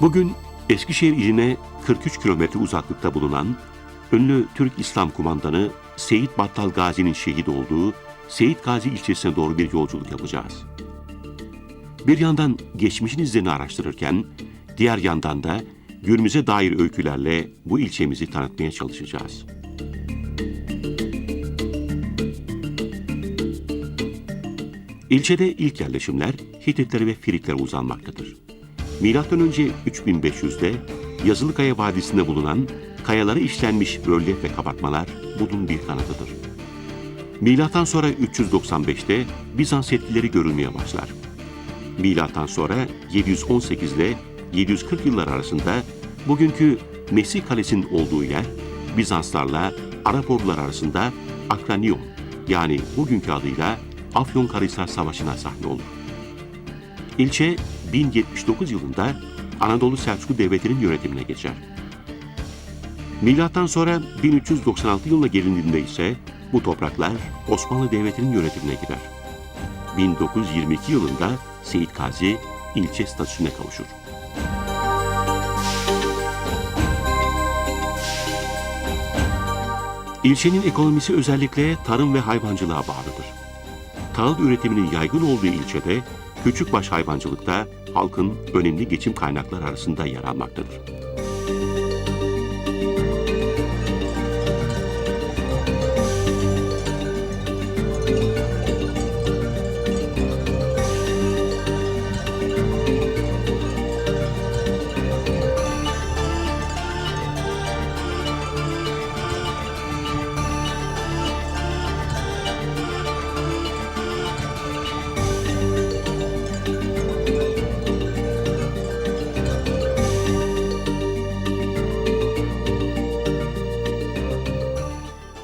Bugün Eskişehir iline 43 kilometre uzaklıkta bulunan ünlü Türk İslam kumandanı Seyit Battal Gazi'nin şehit olduğu Seyit Gazi ilçesine doğru bir yolculuk yapacağız. Bir yandan geçmişin izlerini araştırırken, diğer yandan da günümüze dair öykülerle bu ilçemizi tanıtmaya çalışacağız. İlçede ilk yerleşimler Hititlere ve Firitlere uzanmaktadır. Milattan önce 3500'de Yazılıkaya Vadisi'nde bulunan kayalara işlenmiş rölyef ve kapatmalar bunun bir kanıtıdır. Milattan sonra 395'te Bizans etkileri görülmeye başlar. Milattan sonra 718 ile 740 yıllar arasında bugünkü Mesih Kalesi'nin olduğu yer Bizanslarla Arap ordular arasında Akranion yani bugünkü adıyla Afyonkarahisar Savaşı'na sahne olur. İlçe 1079 yılında Anadolu Selçuklu Devleti'nin yönetimine geçer. Milattan sonra 1396 yılına gelindiğinde ise bu topraklar Osmanlı Devleti'nin yönetimine girer. 1922 yılında Seyit Gazi ilçe statüsüne kavuşur. İlçenin ekonomisi özellikle tarım ve hayvancılığa bağlıdır. Tahıl üretiminin yaygın olduğu ilçede küçükbaş hayvancılıkta halkın önemli geçim kaynakları arasında yer almaktadır.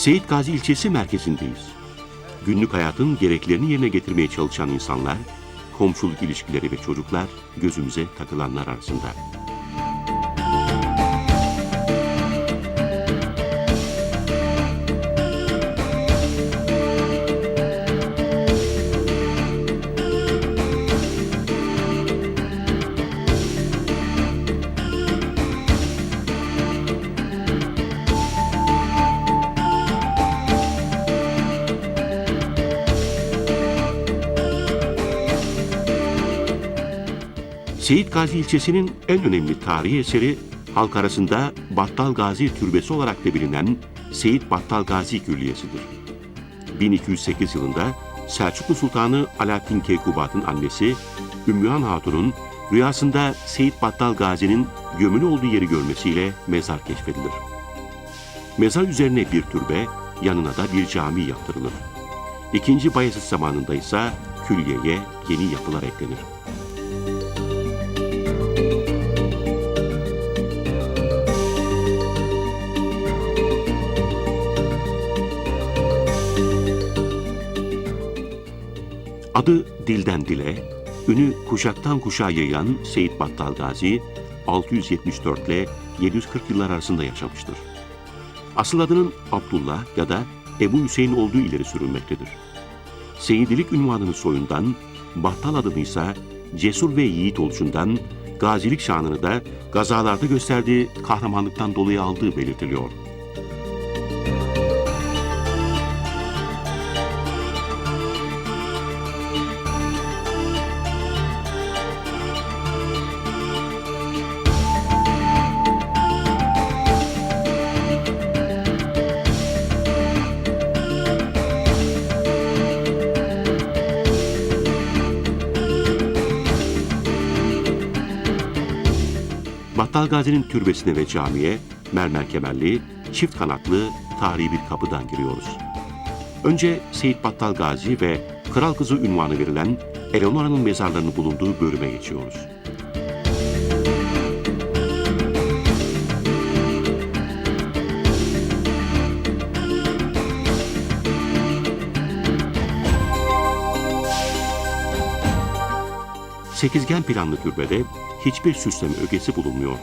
Seyit Gazi ilçesi merkezindeyiz. Günlük hayatın gereklerini yerine getirmeye çalışan insanlar, komşuluk ilişkileri ve çocuklar gözümüze takılanlar arasında. Seyit Gazi ilçesinin en önemli tarihi eseri halk arasında Battal Gazi Türbesi olarak da bilinen Seyit Battal Gazi Külliyesi'dir. 1208 yılında Selçuklu Sultanı Alaaddin Keykubat'ın annesi Ümmühan Hatun'un rüyasında Seyit Battal Gazi'nin gömülü olduğu yeri görmesiyle mezar keşfedilir. Mezar üzerine bir türbe, yanına da bir cami yaptırılır. İkinci Bayezid zamanında ise külliyeye yeni yapılar eklenir. Adı dilden dile, ünü kuşaktan kuşağa yayılan Seyit Battal Gazi, 674 ile 740 yıllar arasında yaşamıştır. Asıl adının Abdullah ya da Ebu Hüseyin olduğu ileri sürülmektedir. Seyidilik ünvanının soyundan, Battal adını ise cesur ve yiğit oluşundan, gazilik şanını da gazalarda gösterdiği kahramanlıktan dolayı aldığı belirtiliyor. Gazi'nin türbesine ve camiye mermer kemerli, çift kanatlı tarihi bir kapıdan giriyoruz. Önce Seyit Battal Gazi ve Kral Kızı ünvanı verilen Eleanora'nın mezarlarının bulunduğu bölüme geçiyoruz. Sekizgen planlı türbede hiçbir süsleme ögesi bulunmuyor.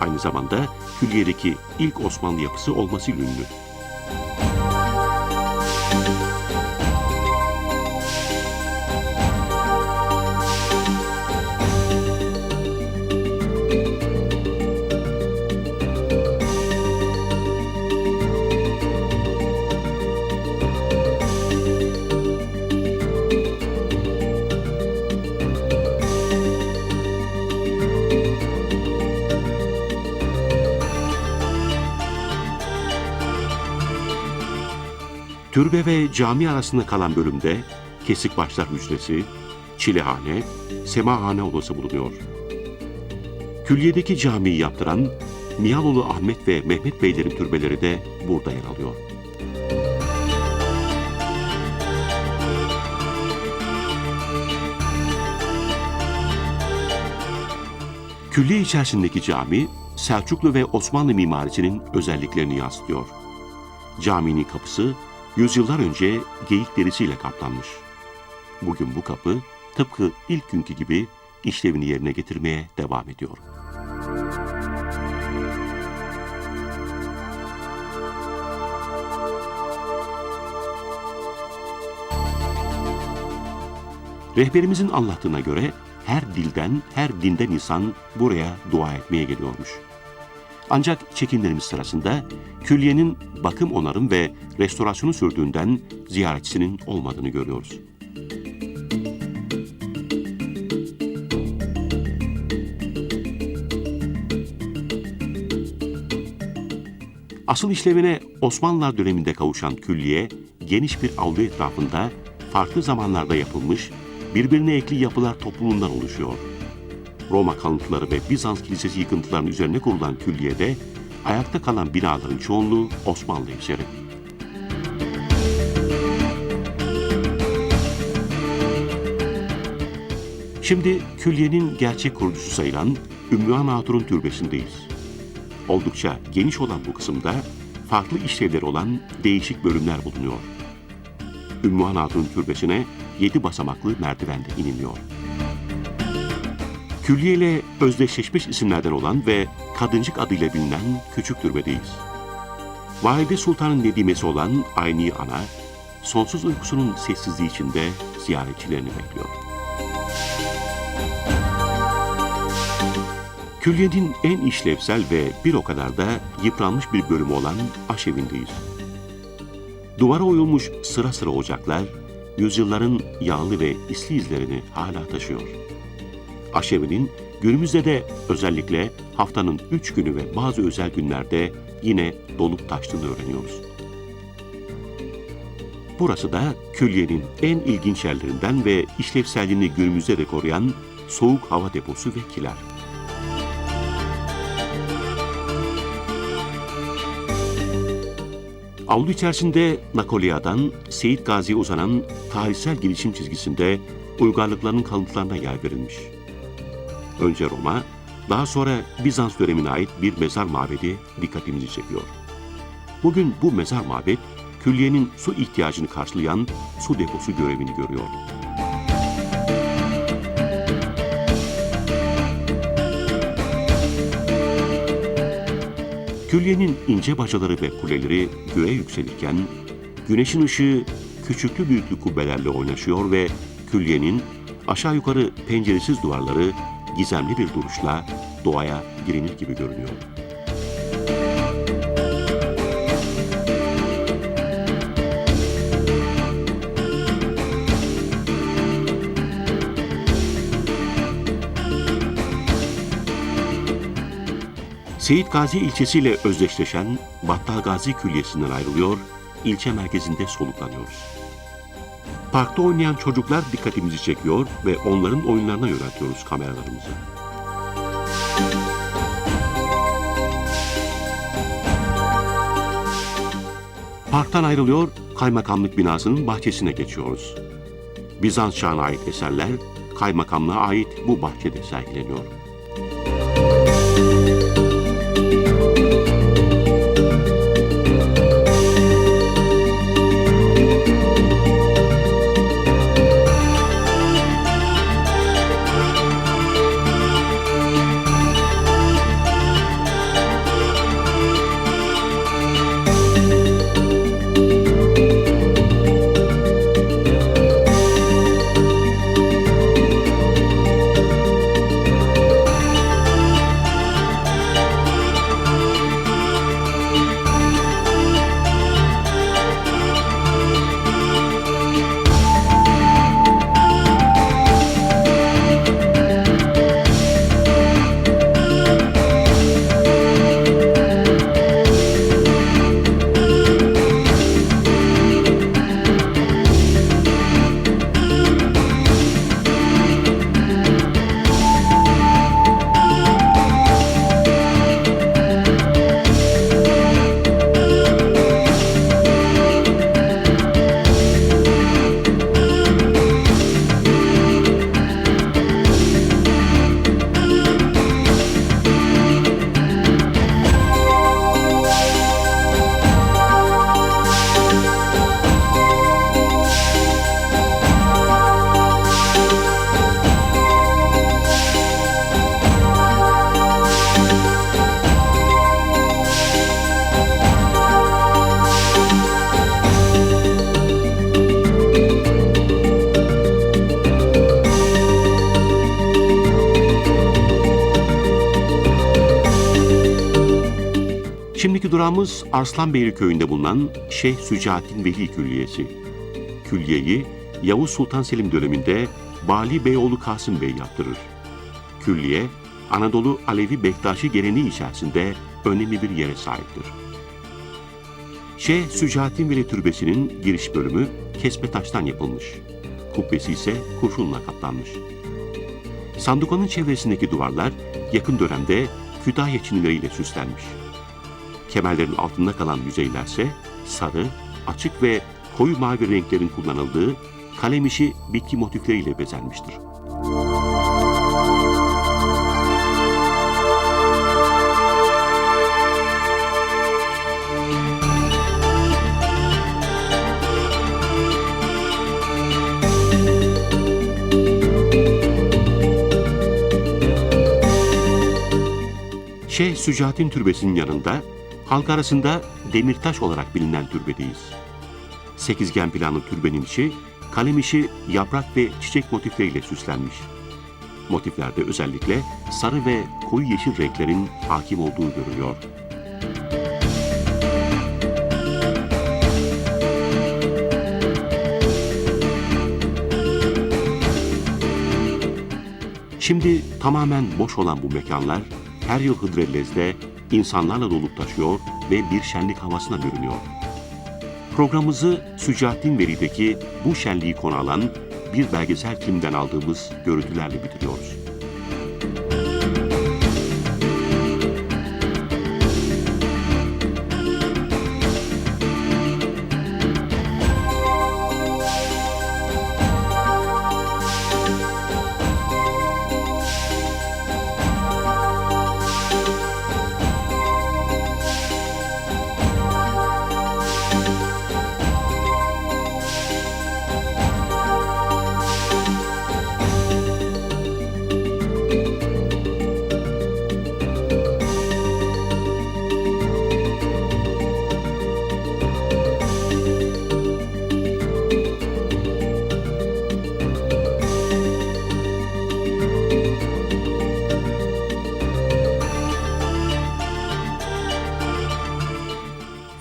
Aynı zamanda külliyedeki ilk Osmanlı yapısı olması ünlü. Türbe ve cami arasında kalan bölümde kesik başlar hücresi, çilehane, semahane odası bulunuyor. Külliyedeki camiyi yaptıran Mihaloğlu Ahmet ve Mehmet Beylerin türbeleri de burada yer alıyor. Külliye içerisindeki cami, Selçuklu ve Osmanlı mimarisinin özelliklerini yansıtıyor. Caminin kapısı yüzyıllar önce geyik derisiyle kaplanmış. Bugün bu kapı tıpkı ilk günkü gibi işlevini yerine getirmeye devam ediyor. Rehberimizin anlattığına göre her dilden, her dinden insan buraya dua etmeye geliyormuş. Ancak çekimlerimiz sırasında külliyenin bakım onarım ve restorasyonu sürdüğünden ziyaretçisinin olmadığını görüyoruz. Asıl işlevine Osmanlılar döneminde kavuşan külliye, geniş bir avlu etrafında farklı zamanlarda yapılmış, birbirine ekli yapılar topluluğundan oluşuyor. Roma kalıntıları ve Bizans kilisesi yıkıntılarının üzerine kurulan külliyede ayakta kalan binaların çoğunluğu Osmanlı eseri. Şimdi külliyenin gerçek kurucusu sayılan Ümmühan Hatun'un türbesindeyiz. Oldukça geniş olan bu kısımda farklı işlevleri olan değişik bölümler bulunuyor. Ümmühan Hatun'un türbesine yedi basamaklı merdivende iniliyor. Külliye ile özdeşleşmiş isimlerden olan ve Kadıncık adıyla bilinen küçük türbedeyiz. Valide Sultan'ın nedimesi olan Ayni Ana, sonsuz uykusunun sessizliği içinde ziyaretçilerini bekliyor. Külliyenin en işlevsel ve bir o kadar da yıpranmış bir bölümü olan aşevindeyiz. Duvara oyulmuş sıra sıra ocaklar, yüzyılların yağlı ve isli izlerini hala taşıyor. Aşevi'nin günümüzde de özellikle haftanın üç günü ve bazı özel günlerde yine dolup taştığını öğreniyoruz. Burası da külliyenin en ilginç yerlerinden ve işlevselliğini günümüzde de koruyan soğuk hava deposu ve kiler. Avlu içerisinde Nakolya'dan Seyit Gazi'ye uzanan tarihsel gelişim çizgisinde uygarlıkların kalıntılarına yer verilmiş. Önce Roma, daha sonra Bizans dönemine ait bir mezar mabedi dikkatimizi çekiyor. Bugün bu mezar mabet, külliyenin su ihtiyacını karşılayan su deposu görevini görüyor. Külliyenin ince bacaları ve kuleleri göğe yükselirken, güneşin ışığı küçüklü büyüklü kubbelerle oynaşıyor ve külliyenin aşağı yukarı penceresiz duvarları gizemli bir duruşla doğaya girinir gibi görünüyor. Seyit Gazi ilçesiyle özdeşleşen Battal Gazi Külliyesi'nden ayrılıyor, ilçe merkezinde soluklanıyoruz. Parkta oynayan çocuklar dikkatimizi çekiyor ve onların oyunlarına yöneltiyoruz kameralarımızı. Parktan ayrılıyor, kaymakamlık binasının bahçesine geçiyoruz. Bizans çağına ait eserler kaymakamlığa ait bu bahçede sergileniyor. Sonraki durağımız Arslanbeyli köyünde bulunan Şeyh Sücaettin Veli Külliyesi. Külliyeyi Yavuz Sultan Selim döneminde Bali Beyoğlu Kasım Bey yaptırır. Külliye, Anadolu Alevi Bektaşi geleneği içerisinde önemli bir yere sahiptir. Şeyh Sücaettin Veli Türbesi'nin giriş bölümü kesme taştan yapılmış. Kubbesi ise kurşunla kaplanmış. Sandukanın çevresindeki duvarlar yakın dönemde Kütahya çinileriyle süslenmiş. Kemerlerin altında kalan yüzeylerse sarı, açık ve koyu mavi renklerin kullanıldığı kalem işi bitki motifleriyle bezenmiştir. Şeyh Sücaettin Türbesi'nin yanında halk arasında Demirtaş olarak bilinen türbedeyiz. Sekizgen planlı türbenin içi kalem işi, yaprak ve çiçek motifleriyle süslenmiş. Motiflerde özellikle sarı ve koyu yeşil renklerin hakim olduğu görülüyor. Şimdi tamamen boş olan bu mekanlar her yıl Hıdrellez'de insanlarla dolup taşıyor ve bir şenlik havasına bürünüyor. Programımızı Sücaettin Veli'deki bu şenliği konu alan bir belgesel filmden aldığımız görüntülerle bitiriyoruz.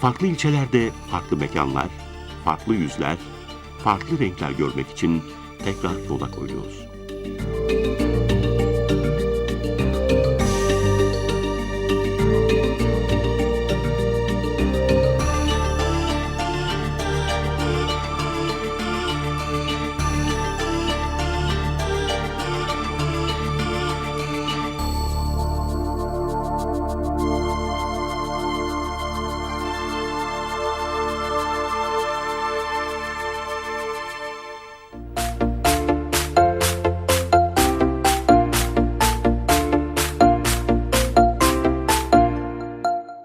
Farklı ilçelerde farklı mekanlar, farklı yüzler, farklı renkler görmek için tekrar yola koyuyoruz.